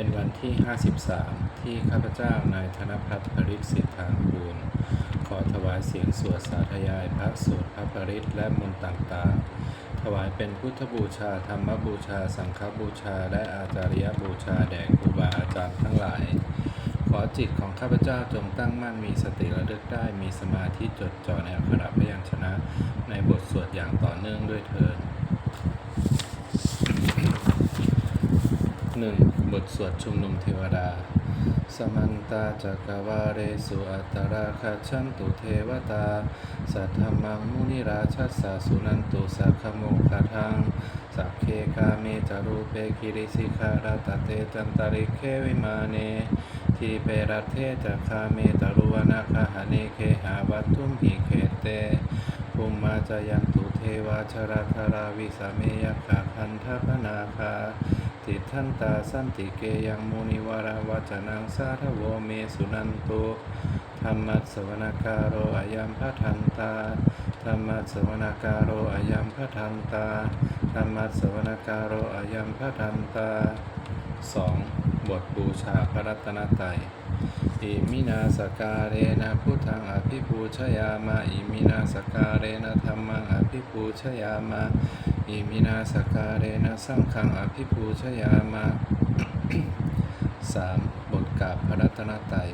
เป็นวันที่ 53 ที่ข้าพเจ้านายธนพัฒน์ปริศสิทธางกูล ขอถวายเสียงสวดสาธยายพระสวดพระปริศและมนต์ต่างๆ ถวายเป็นพุทธบูชาธรรมบูชา สังฆบูชา และอาจาริยบูชาแด่ครูบาอาจารย์ทั้งหลาย ขอจิตของข้าพเจ้าจงตั้งมั่นมีสติระลึกได้มีสมาธิจดจ่อในอักขระพยัญชนะ ในบทสวดอย่างต่อเนื่องด้วยเถิด หนึ่งบทสวดชุมนุมเทวดา สมันตาจักรวาเรสุอัตตราคาชันตุเทวตา สัทธรรมังมุนิราชัสสะสุนันตุสักขโมคาทังสัพเคกาเมจารูเปกิริสิขาราตเตจันตาริเควิมาเนทีเปรัเทจักคาเมตารุวนาคาหเนเคหาวัตถุมหิเคเตภูมิมาจายันตุเทวาชราธาราวิสเมยขาคันทพนาคา ติทันตาสันติเกยังมุนิวาราวจนังสาธโวเมสุนันตุธรรมัสวนาการโรอายัมพะทันตาธรรมัสวนาการโรอายัมพะทันตาธรรมัสวนาการโรอายัมพะทันตาสองบทบูชาพระรัตนตรัยอิมินาสการเรนะพุทธังอภิปูชยามาอิมินาสการเรนะธรรมังอภิปูชยามา อิมินาสการเรนะสังฆังอภิปูชยามาสามบทกาบพระรัตนตรัย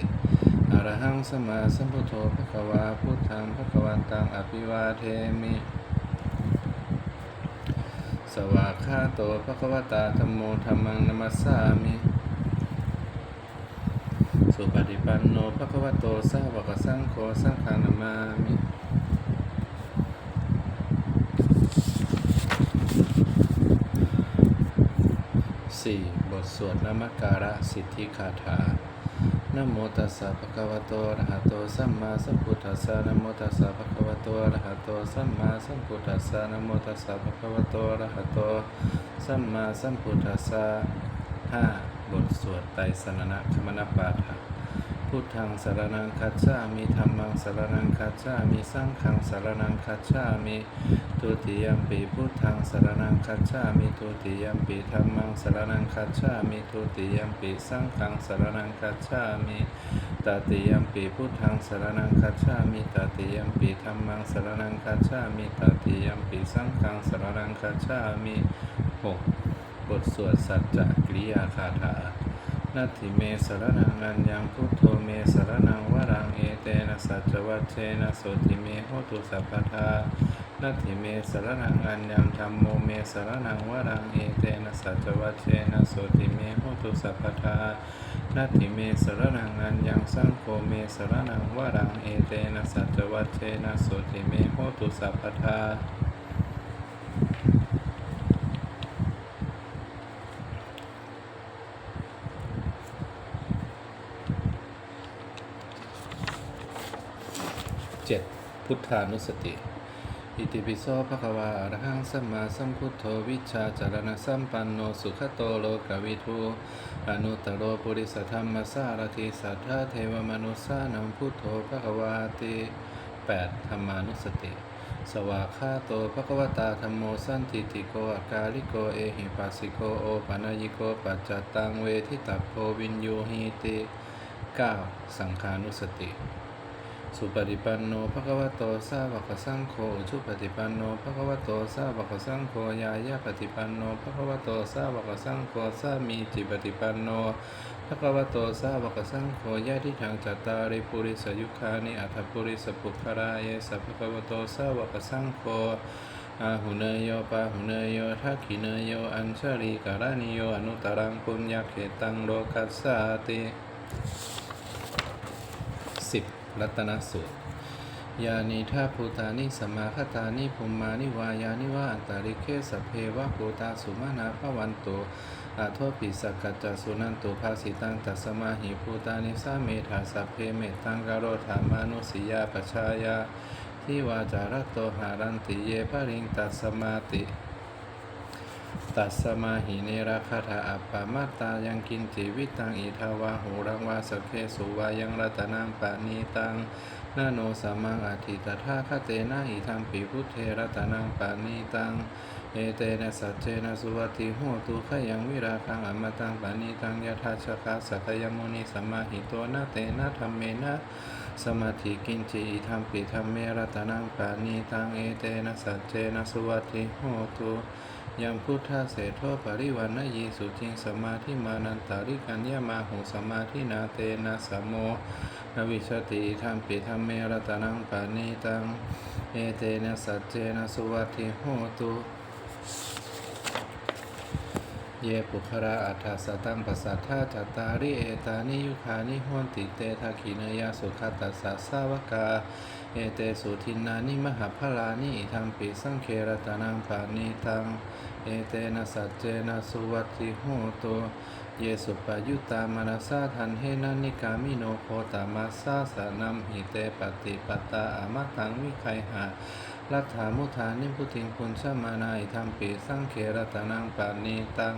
อรหังสมาสัมพุทโธภะควาพุทธังภะควันตังอภิวาเทมิ สวากขาโตภะคะวตาธัมโมธัมมังนัมสสามิสุปฏิปันโนภะควะโตสาวกสังโฆสังฆานามามิ สี่บทสวดนมักการะสิทธิคาถานโมตัสสะภะคะวะโตอะระหะโตสัมมาสัมพุทธัสสะนโมตัสสะภะคะวะโตอะระหะโตสัมมาสัมพุทธัสสะนโมตัสสะภะคะวะโตอะระหะโตสัมมาสัมพุทธัสสะห้าบทสวดไตรสรณคมนปาฐะ พุทธังสารนังคัจฉามิธัมมังสารนังคัจฉามิสังฆังสารนังคัจฉามิทุติยมปีพุทธังสารนังคัจฉามิทุติยมปีธัมมังสารนังคัจฉามิทุติยมปีสังฆังสารนังคัจฉามิตติยมปีพุทธังสารนังคัจฉามิตติยมปีธัมมังสารนังคัจฉามิตติยมปีสังฆังสารนังคัจฉามิหกบทสวดสัจจกริยาคาถา นัตถิเมสรนังอัญญังพุทโธเมสรนังวรังเอเตนะสัจจวัชเชนะโสติเมโหตุสัพพทานัตถิเมสรนังอัญญังธรรมโมเมสรนังวรังเอเตนะสัจจวัชเชนะโสติเมโหตุสัพพทานัตถิเมสรนังอัญญังสังโฆเมสรนังวรังเอเตนะสัจจวัชเชนะโสติเมโหตุสัพพทา เจ็ด พุทธานุสติ อิติปิโสภะคะวาอรหังสัมมาสัมพุทโธวิชาจารณสัมปันโนสุขโตโลกวิทูอนุตตโรปุริสธรรมสารถิสัทธาเทวมนุสานังพุทโธภะคะวาติแปดธรรมานุสติสวากขาโตภควตาธรรมโมสันติติโกอากาลิโกเอหิปัสสิโกโอปัญญิโกปัจจตังเวทิตัพโพวินยูหิติเก้าสังขานุสติ สุปฏิปันโนภะคะวะโตสาวกสังโฆอุชุปฏิปันโนภะคะวะโตสาวกสังโฆยายาปฏิปันโนภะคะวะโตสาวกสังโฆสามีจิปฏิปันโนภะคะวะโตสาวกสังโฆยะทิทางจัตตาริปุริสยุคานิอัตถปุริสปุคาราเยสัพพะคะวะโตสาวกสังโฆอาหุเนยโยปาหุเนยโยทักขิเนยโยอัญชลีการานิโยอนุตรังปุญญาเขตังโลกัสสาติสิ รัตนสูตรยานิทาภูตานิสมมาคตานิภูมานิวายานิวาอันตาริเคสเพวะภูตาสุมานาภวันโตอาโทปิสกัจจสุนันตุภาสิตังตัสมาหิภูตานิสาเมธาสัพเพเมตังกโรธามานุสิยาปชายาทิวาจารโตหารันติเยภริงตัสมาติ ตัสมาหิเนรคาถาอัปปามาตายังกินจิวิตังอิทาวาหูรังวาสเพสุวายังรัตนังปานีตังนาโนสัมมังอาทิตถาคเตนะอิทัมปิพุทเทรัตนังปานีตังเอเตนะสัจเจนะสุวัติโหตุขยังวิราคังอมตังปานิตังยถาชคะสักยมุนีสัมมาหิโตนะเตนะธรรมเมนะสมาธิกินจิอิธรรมปิธรรมเมรัตนังปานิตังเอเตนะสัจเจนะสุวัติโหตุ ยังพุทธาเสโทปริวันนยีสุจิงสมาธิมานันตาริกัญญามาหุสมาธินาเตนะสมโมนวิชติธรรมปิธรรมเมรตนังปานิตัง เอเตนะสัจเจนะสุวัติโหตุเยปุคระอัฏฐสตังปัสสัทธาจัตตาริเอตานิยุคานิโหนติเตทักขินยาสุขตัสสะสาวกา เอเตสุทินานิมหาพลานิทัมปิสังเครตานังปานิตัง เอเตนะสัจเจนะสุวัติโหตุเยสุปยุตามนัสาทันเฮนันิกามิโนโคตามัสสาสานัมหิเตปฏิปตาอมตังวิไคหา ลัทธามุทานิพุติงพุนชมานาอิธรรมปิสังเขรตนังปานิตัง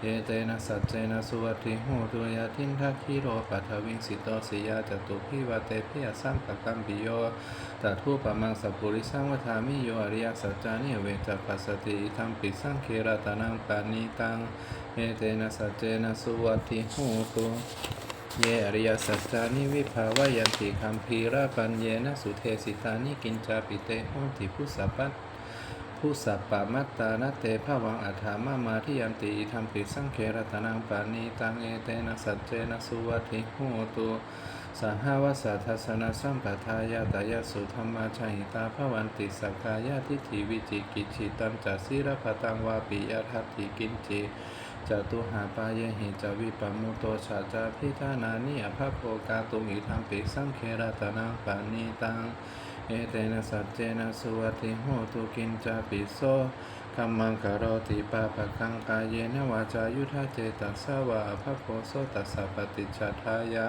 เยเตนะสัจเจนะสุวัติโหตุยาทินทักขิโรปัทวิงสิโตสิยาจตุพิวาเตพิยสัมปะกัมปิโยตัทุปะมังสัพปุริสังวทามิโยอริยสัจจานิเวจปัสสติธรรมปิสังเขรตนังปานิตัง เยเตนะสัจเจนะสุวัติโหตุ เยอริยสัจจานิวิภาวายันติคัมภีราปัญเยนะสุเทสิตานิกินจาปิเตโหติผู้สัพพัตผู้สัพปะมัตตานาเตภวังอัฏฐามามาทิยันติธรรมปิสังเครตนังปานิตังเอเตนะสัจเจนะสุวัติโหตุสหวสาทัสนสัมปทายาตายาสุธรรมาชัยตาภวันติสักกายาทิฏฐิวิจิกิจฉิตังจัสสิรพตังวาปิยทัตถิกินจิ จตุหาปายเหจวิปมมุโตชาจาพิธานานิอภพโภกาตุมิธรรมปิสังเครตนังปานิตัง เอเตนะสัจเจนะสุวัติโหตุกินจาปิโสกัมมังคารติปาปะกังกายเยนะวาจายุทธาเจตัสสาวะภพโพโสตัสสะปฏิจจทายะ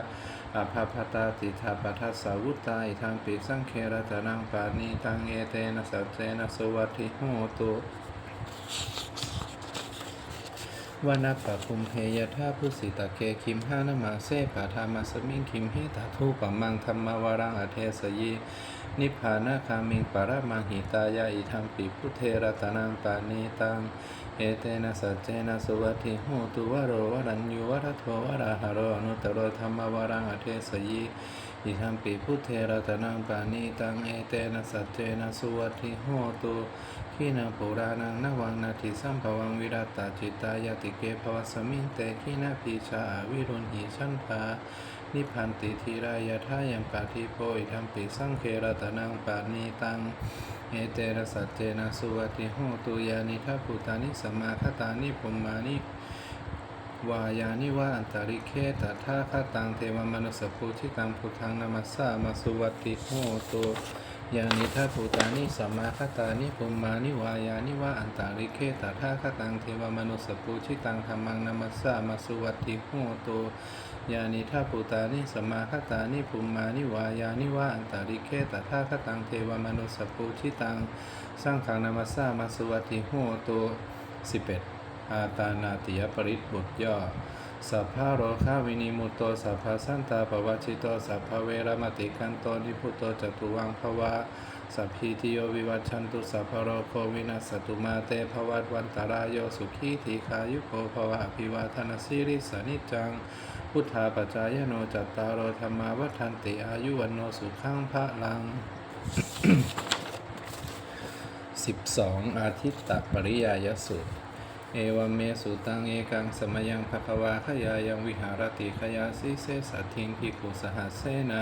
อภพตาติทาปัทัสสาวุตตาอิทังปิสังเครตนังปานิตังเอเตนะสัจเจนะสุวัติโหตุ วานาปะคุมเพยทาพุสิตะเกคิมหานามาเซปะธามาสมิงคิมหิตาทูปะมังธรรมวารังอเทสยีนิพพานาคามิงปรมังหิตายาอิธรรมปิพุเทระตนังปานิตังเอเตนะสัจเจนะสุวัติโหตุวโรวรัญญูวรัตโทวราหะโรอนุตตโรธรรมวารังอเทสยี อิทัมปิพุทเทระตนังปานิตังเอเตนะสัจเจนะสุวัติโหตุขีนาปุรานังนวังนาทิสัมภวังวิรัตตาจิตายาติเกภวสมิงเตขีนาพีชาวิรุณหิชันทานิพพันติทีรายาทายังปาทิโพอิทัมปิสังเคระตนังปานิตังเอเตระสัจเจนะสุวัติโหตุยานิทัพุตานิสมาคตานิปุมมานิ วายานิวะอันตาริเคตถาคตังเทวมนุสสปุชิตังพุทธังนามัสสามาสุวัติโหตุยานิทัพุตานิสัมมาคตานิปุมานิวายานิวะอันตาริเคตถาคตังเทวมนุสปุชิตังธรรมังนามัสสามาสุวัติโหตุยานิทัพุตานิสัมมาคตานิปุมานิวายานิวะอันตาริเคตถาคตังเทวมนุสปุชิตังสังฆังนามัสสามาสุวัติโหตุสิบเอ็ด อาตานาติยปริตบทย่อสัพพะโรคาวินิมุตโตสัพพะสันตาปวัชิโตสัพพะเวรมติกันโตนิพุตโตจตุวังภวะสัพพิติโยวิวัชชันตุสัพพะโรโควินัสตุมาเตภวัตวันตารายโยสุขีทีขายุโกภวะอภิวาทนาสิริสนิจัง พุทธาปัจจายโนจัตตารโอธรรมาวัฏันติอายุวันโนสุขังพระลัง 12 อาทิตตปริยายสูตร เอวเมสุตังเอกังสมยังภควาขยายังวิหารติขยาสิเสสัทิงพิกุสหัสเสนา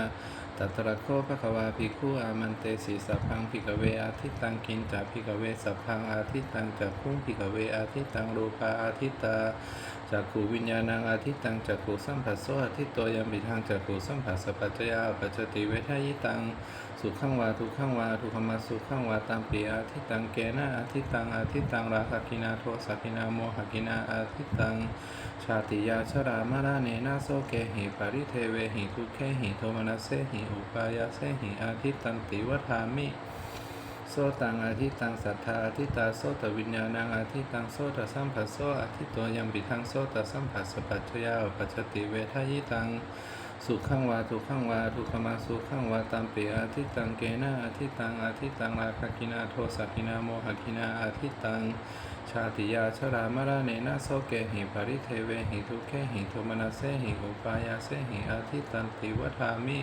ตัตระโคภควาพิคุอามันเตสีสัพพังพิกเวอาทิตังกินจาพิกเวสัพพังอาทิตังจักขุงพิกเวอาทิตังรูปาอาทิตา จักขูวิญญาณังอาทิตตังจักขูสัมผัสโสอาทิตโตยัมปิทังจักขูสัมผัสสปัจจยาปัจจติเวทายตังสุขังวาทุกขังวาทุกขมาสุขังวาตามปีอาทิตตังเกนะอาทิตตังอาทิตตังราคกินาโทสักินาโมหกินาอาทิตตังชาติยาชรามาราเนนาโสเกหิปริเทเวหิทุเขหิโทมนัสเสหิอุปายาเสหิอาทิตตันติวัฏามิ โสตังอาทิตังสัทธาอาทิตาโสตวิญญาณังอาทิตังโสตสัมผัสโสอาทิตโตยัมปิทังโสตสัมผัสสปัจจยาปัจจติเวทายตังสุขังวาทุขังวาทุขมาสุขังวาตัมปิอาทิตังเกนะอาทิตังอาทิตังราคกินาโทสักินาโมหกินาอาทิตังชาติยาชรามรณเนนะโสเกหิปริเทเวหิทุเขหิโทมนัสเสหิอุปายาเสหิอาทิตันติวทามิ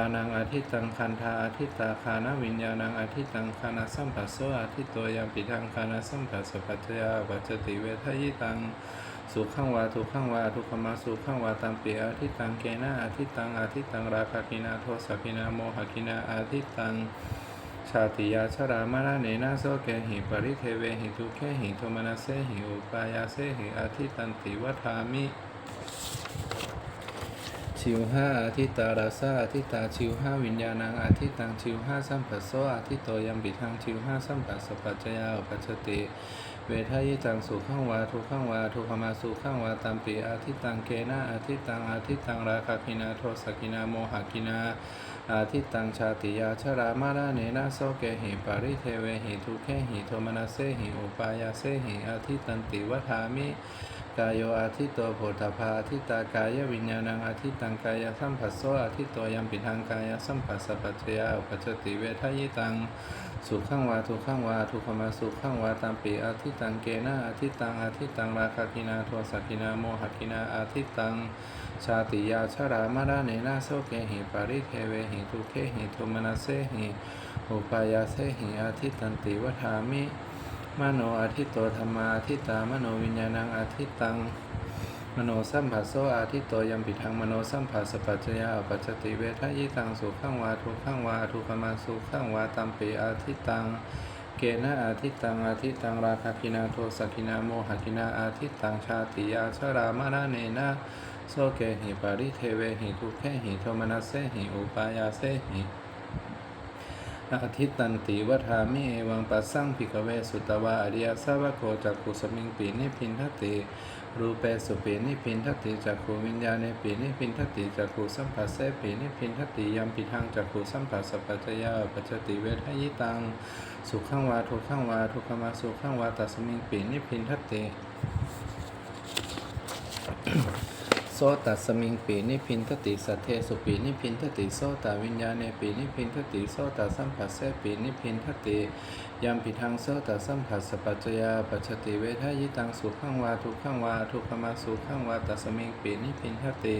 านังอาทิตังคันธาอาทิตาคานาวิญญาณังอาทิตังคานาสัมปัสโสอาทิตโตยามปิทังคานาสัมปัสสะปัจจยาปัจจติเวทยิตังสุขังวาทุกขังวาทุกขมาสุขังวาตัมปีอาทิตังเกนะอาทิตังอาทิตังราคากินาโทสกินาโมหกินาอาทิตังชาติยาชรามรณเนนะโสเกหิปริเทเวหิทุเคหิโทมนัสเสหิอุปายาเสหิอาทิตันติวัฏามิ ชิวห้าอาทิตาราซาอาทิตาชิวห้าวิญญาณังอาทิตังชิวห้าสัมผัสโสอาทิตโตยัมปิทังชิวห้าสัมผัสสปัจจยาอปัจจติ เวทายตังสุขังวาทุขังวาทุขมาสุขังวาตัมปีอาทิตังเกนะอาทิตังอาทิตังราคากินาโทสกินาโมหกินาอาทิตังชาติยาชรามาราเนนะโสเกหิปาริเทเวหิทุเคหิโทมนัสเสหิอุปายาเสหิอาทิตันติวัฏามิ กายโยอาทิตโตโพธพาอาทิตากายวิญญาณังอาทิตังกายสัมผัสโสอาทิตโตยัมปิทังกายสัมผัสสะปัจจยาอุปจติเวทายตังสุขังวาทุขังวาทุขมาสุขังวาตัมปีอาทิตังเกนะอาทิตังอาทิตังราคากินาโทสักกินาโมหกินาอาทิตังชาติยาชรามาราเนนะโสเกหิปาริเคเวหิทุเคหิโทมนัสเสหิอุปายาเสหิอาทิตันติวัฏามิ มโนอาทิตโตธรรมาอาทิตตามโนวิญญาณังอาทิตตัง มโนสัมผัสโสอาทิตโตยัมปิทังมโนสัมผัสสปัจจยาปัจจติเวทายตังสุขังวาทุขังวาทุขมาสุขังวาตัมปีอาทิตตัง เกนะอาทิตตังอาทิตตังราคากินาโทสักินาโมหกินาอาทิตตังชาติยาชรามานาเนนะโสเกหิปาริเทเวหิทุเคหิโทมนัสเสหิอุปายาเสหิ อาทิตันติวัฏามิเอวังปัสสังภิกเวสุตวาอริยสาวโกจักขุสมิงปีนิพินทติรูเปสุปีนิพินทติจักขุวิญญาณเนปีนิพินทติจักขุสัมผัสเสปีนิพินทติยัมปิทังจักขุสัมผัสสะปัจจยาปัจจติเวทยิตังสุขังวาทุขังวาทุขมาสุขังวาตัสมิงปีนิพินทติ โส ตัสมิงปีนิพินทติสัทเทสุปีนิพินทติโสตวิญญาณเนปีนิพินทติโสตสัมผัสเสปีนิพินทติยามปิทังโสตสัมผัสสปัจจยาปัจจติเวทายิตังสุขังวาทุขังวาทุขมาสุขังวาตัสมิงปีนิพินทติ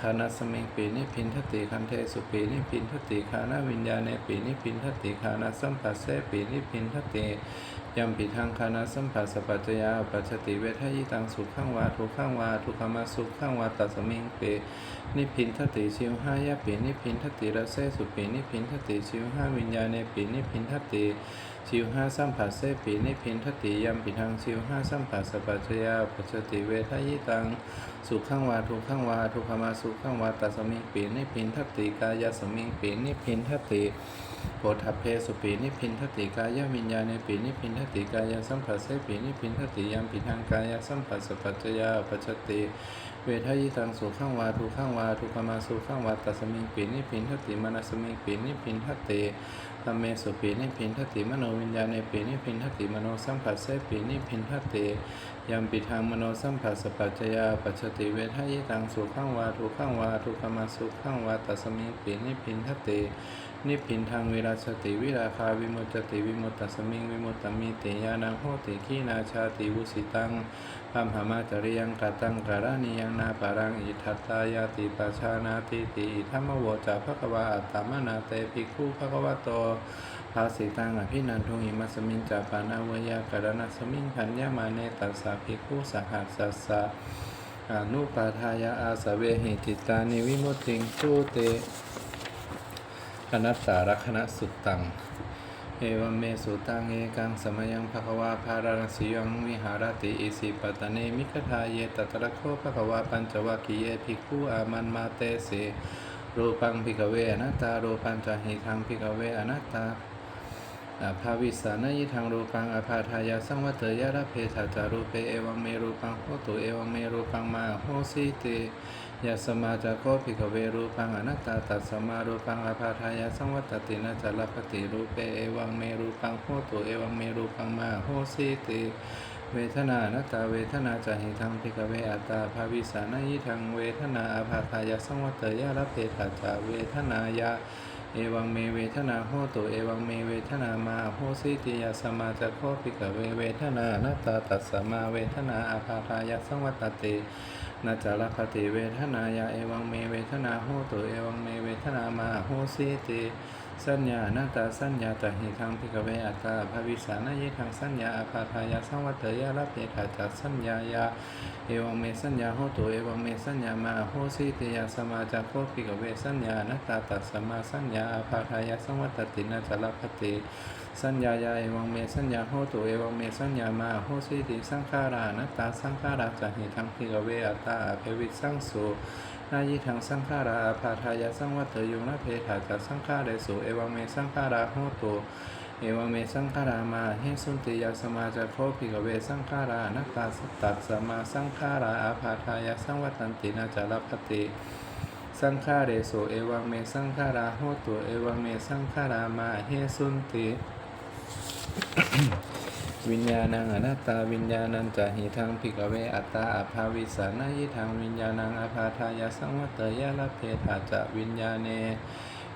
คานาสมิงปีนิพินทติคันเทสุปีนิพินทติคานาวิญญาณเนปีนิพินทติคานาสัมผัสเสปีนิพินทติยัมปิทังคานาสัมผัสสปัจจยาปัจติเวทายตังสุขังวาทุขังวาทุขมาสุขังวาตัสมิงเปนิพินทติชิวห้ายะปีนิพินทติระเสสุปีนิพินทติชิวห้าวิญญาณเนปีนิพินทติ ชิวห้าสัมผัสเสปีนิพินทติยมปิทังชิวห้าสัมผัสสปัจจยาปัจจติเวทายตัง สุขังวาทุขังวาทุขมาสุขังวาตัสมิงปีนิพินทติกายสมิงปีนิพินทติโพธเพสุปีนิพินทติกายวิญญาณปีนิพินทติกายสัมผัสเสปีนิพินทติยมปิทังกายสัมผัสสปัจจยาปัจจติเวทายตังสุขังวาทุขังวาทุขมาสุขังวาตัสมิงปีนิพินทติมนัสมิงปีนิพินทติ ธรรมเมสุปีนิพินทติมโนวิญญาณปีนิพินทติมโนสัมผัสเสปีนิพินทติยามปิทังมโนสัมผัสสปัจจยาปัจจติเวทายตังสุขังวาทุขังวาทุขมาสุขังวาตัสมิปีนิพินทตินิพินทางเวราสติวิราคาวิมุตติวิมุตตสมิงวิมุตตมิติยานังโหติขีนาชาติวุสิตัง พัมหามาจริยังกตังกรานิยังนาปารังอิทัตตายาติปัชานาติติธรรมโวจาภควาอัตตมนาเตปิกขุภควโตภาสิตังอภินันทุหิมัสมิงจาปานาวยากรณสมิงพัญญามาเนตัสสะภิกขุสหัสสัสสะอนุปาทายาอาสเวหิติตานิวิมุตติงสุเตอนัตตารักณสุตตัง เอวัมเมสุตังเอกังสมยังภควาภารณสิยังวิหารติอิสิปตเนมิคทาเยตตระโคภควาปัญจวัคคีเยภิกขุอามันมาเตเสรูปังภิกเวอนัตตารูปัญจหิทังภิกเวอนัตตาอาภาวิสานยิทังรูปังอาภาทายาสังวัตเตยะระเพทาจารูเปเอวัมเมรูปังโหตุเอวัมเมรูปังมาโหสิเต ยาสมาจาโคภิกเวรูปังอนัตตาตัสมารูปังอาภาทายาสังวัตตินาจารปฏิรูปเปเอวังเมรูปังโหตุเอวังเมรูปังมาโหสิติเวทนานัตตาเวทนาจะหิทังพิกเวอัตตาภาวิสานายิทังเวทนาอาภาทายาสังวัตตยะระเพทัจาเวทนายะเอวังเมเวทนาโหตุเอวังเมเวทนามาโหสิติยาสมาจะโคพิกเวเวทนานัตตาตัสมาเวทนาอาภาทายาสังวัตเต นาจารคติเวทนายาเอวังเมเวทนาโหตุเอวังเมเวทนามาโหสิติสัญญานาตาสัญญาตหิทังพิกเวอัตตาภวิสานายิทังสัญญาอาภาทายาสังวัตเตยะรับเปถาจัสสัญญายาเอวังเมสัญญาโหตุเอวังเมสัญญามาโหสิติยาสมาจากโคพิกเวสัญญานาตาตัสมาสัญญาอาภาทายาสังวัตตินาจารคติ สัญญายาเอวังเมสัญญาโหตุเอวังเมสัญญามาโหสิติสังขารานัตตาสังขาราจะหิทังพิกเวอตาอภิวิสังสุนายิทังสังขาราภาทายาสังวัตเตยุงนาเพถาจัสังขาเรสุเอวังเมสังขาราโหตุเอวังเมสังขารามาเฮสุนติยาสมาจะโคพิกเวสังขารานัตตาสตัสมาสังขาราอาภาทายาสังวัตันตินาจารพติสังขาเรโสเอวังเมสังขาราโหตุเอวังเมสังขารามาเฮสุนติ วิญญาณังอนัตตาวิญญาณังจะหิทังภิกเวอัตตาอภาวิสานายิทังวิญญาณังอภาทายาสังวัตยะละเพธาจะวิญญาเน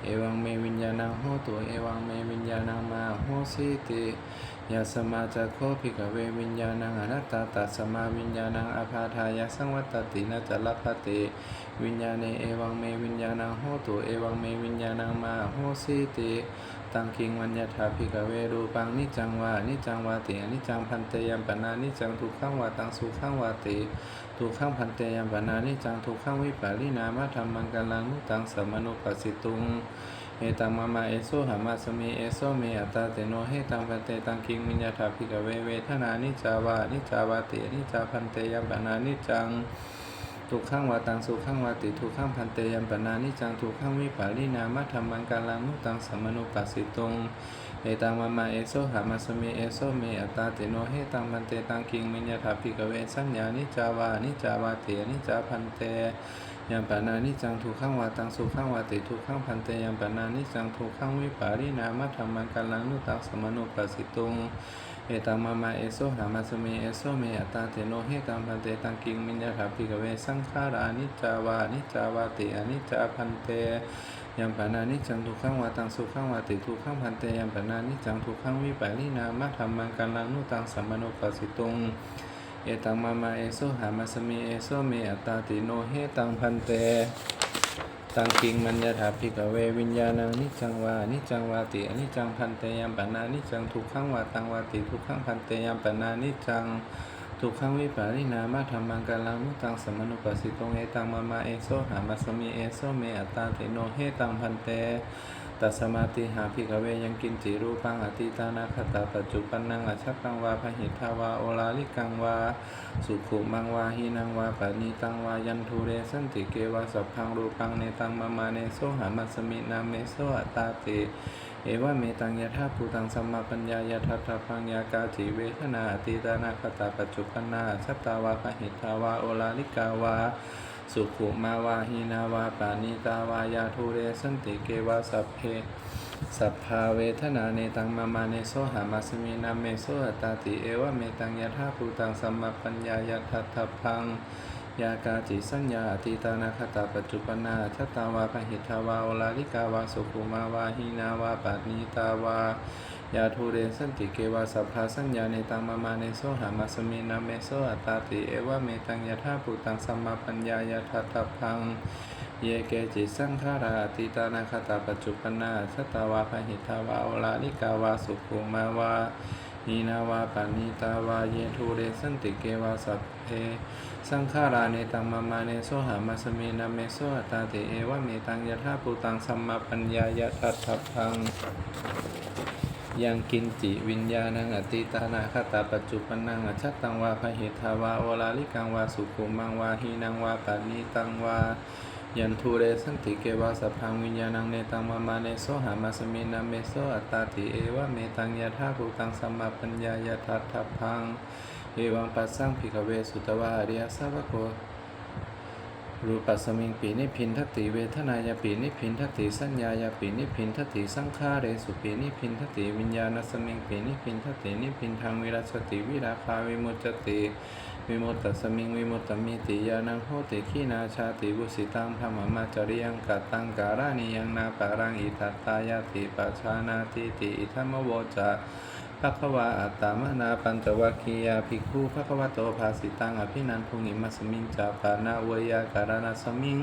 เอวังเมวิญญาณังโหตุเอวังเมวิญญาณังมาโหสิติยาสมาจะโคภิกเววิญญาณังอนัตตาตัสสมาวิญญาณังอภาทายาสังวัตตินาจะละพติวิญญาเนเอวังเมวิญญาณังโหตุเอวังเมวิญญาณังมาโหสิติ ตังคิงวัญญาถาภิกเวรูปังนิจังวานิจังวาติอนิจังพันเตยัมปนานิจังทุกขังวาตังสุขังวาติทุกขังพันเตยัมปนานิจังทุกขังวิปารินามะธรรมังกัลลังมุตังสมนุปัสสิตุงเอตังมามาเอโซหามาสมีเอโซเมอัตตาเตโนเฮตังพันเตตังคิงวิญญาถาภิกเวเวทนานิจาวานิจาวาติอนิจาพันเตยัมปนานิจัง ทุกข้งวาตังสุข้งวาติทุกข้งพันเตยัมปนานิจังทุกข้งวิปารินามะธรรมังกาลังมุตังสมนุปัสสิตุงเอตังมามาเอโซหามาสเมเอโซเมอัตตาเตโนเฮตังพันเตตังคิงมิญญาถาภิกเวสัญญานิจาวานิจาวาตินิจาพันเตยัมปนานิจังทุกข้งวาตังสุข้งวาติทุกข้งพันเตยัมปนานิจังทุกข้งวิปารินามะธรรมังกาลังมุตังสมนุปัสสิตุง เอตังมามาเอโซหามาสเมเอโซเมอตตาเตโนเฮตังพันเตตังกิงมิญญาถาภิกเวสังขารานิจาวานิจาวาติอนิจาพันเตยัมปนานิจังทุกขังวาตังสุขังวาติทุกขังพันเตยัมปนานิจังทุกขังวิปารินามะธรรมังกัลลังนุตังสัมมโนปัสสิตุงเอตังมามาเอโซหามาสเมเอโซเมอตตาติโนเฮตังพันเต ตังกิงมัญญาถาภิกเววิญญาณังนิจังวานิจังวาติอนิจังพันเตยามปนานิจังทุกขังวาตังวาติทุกขังพันเตยามปนานิจังทุกขังวิปารินามะธรรมังกาลังมุตังสมนุปัสสิตงเอตังมามาเอโซหามาสมีเอโซเมอัตตาเตโนเฮตังพันเต ตัสมาติหาภิกเวยังกินจิรูปังอติตานาคตาปัจจุปันนังอชัตตังวาพหิทาวาโอลาลิกังวาสุขุมังวาหินังวาปานีตังวายันทุเรสันติเกวาสัพพังรูปังเนตังมามาเนโซหามัสมินาเมโซอตตาติเอวะเมตังยะธาภูตังสัมมาปัญญายะทัตถพังยากาจิเวทนาอติตานาคตาปัจจุปันนาชัตตาวาพหิทาวาโอลาลิกาวา สุขุมาวาหินาวาปานีตาวายาทุเรสันติเกวาสัพเพสัพพาเวทนาเนตังมามาเนโซหามาสมินาเมโซอตตาติเอวะเมตังยะธาภูตังสัมมาปัญญายะทัตถพังยากาจิสัญญาอติตานาคตาปัจจุปนาชตาวาพหิทาวาโอลาลิกาวาสุขุมาวาหินาวาปานีตาวา ยาทูเรสันติเกวาสัพพาสัญญาเนตังมามาเนโซหามาสมินาเมโซอัตตาติเอวะเมตังยะธาภูตังสัมมาปัญญายะทัตถพัง เยเกจิสังขาราติตานาคตาปัจจุปนาชตาวาพหิทาวาโอลาลิกาวาสุขุมาวานีนาวาปานิตาวาเยทูเรสันติเกวาสัพเพสังขาราเนตังมามาเนโซหามาสเมนาเมโซอัตาติเอวะเมตังยะธาปูตังสัมมาปัญญายะทัตถพัง ยังกินจิวิญญาณังอติตานาคตาปัจจุปนังอชัตตังวาพหิทาวาโอลาลิกังวาสุขุมังวาหีนังวาปานีตังวายันทูเรสันติเกวาสพพังวิญญาณังเนตังมามาเนโซหามาสมินาเมโซอัตตาติเอวะเมตังยะธาภูตังสัมมาปัญญายะทัตถพังเอวังปัสสังภิกขเวสุตวาอริยสาวโก รูปัสมิงปีนิพินทติเวทนายาปีนิพินทติสัญญายาปีนิพินทติสังขาเรสุปีนิพินทติวิญญาณสมิงปีนิพินทตินิพินทางวิรัสติวิราคาวิมุจติวิมุตตสมิงวิมุตตมิติยานังโหติขีนาชาติบุสิตังพมมาจริยังกัตตังการานิยังนาปารังอิทัตตายาติปัจฉานาติติอิทัมโวจา ภะควาอัตตามนาปัญจวัคคียาภิกขุภะควาโตภาสิตังอภินันทุงิมัสมิงจาปานาวยาการณสมิง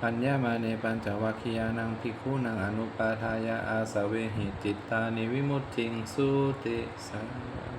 ปัญญามาเนปัญจวัคคียานังภิกขุนังอนุปาทายาอาสเวหิจิตตานิวิมุตติงสุติสัง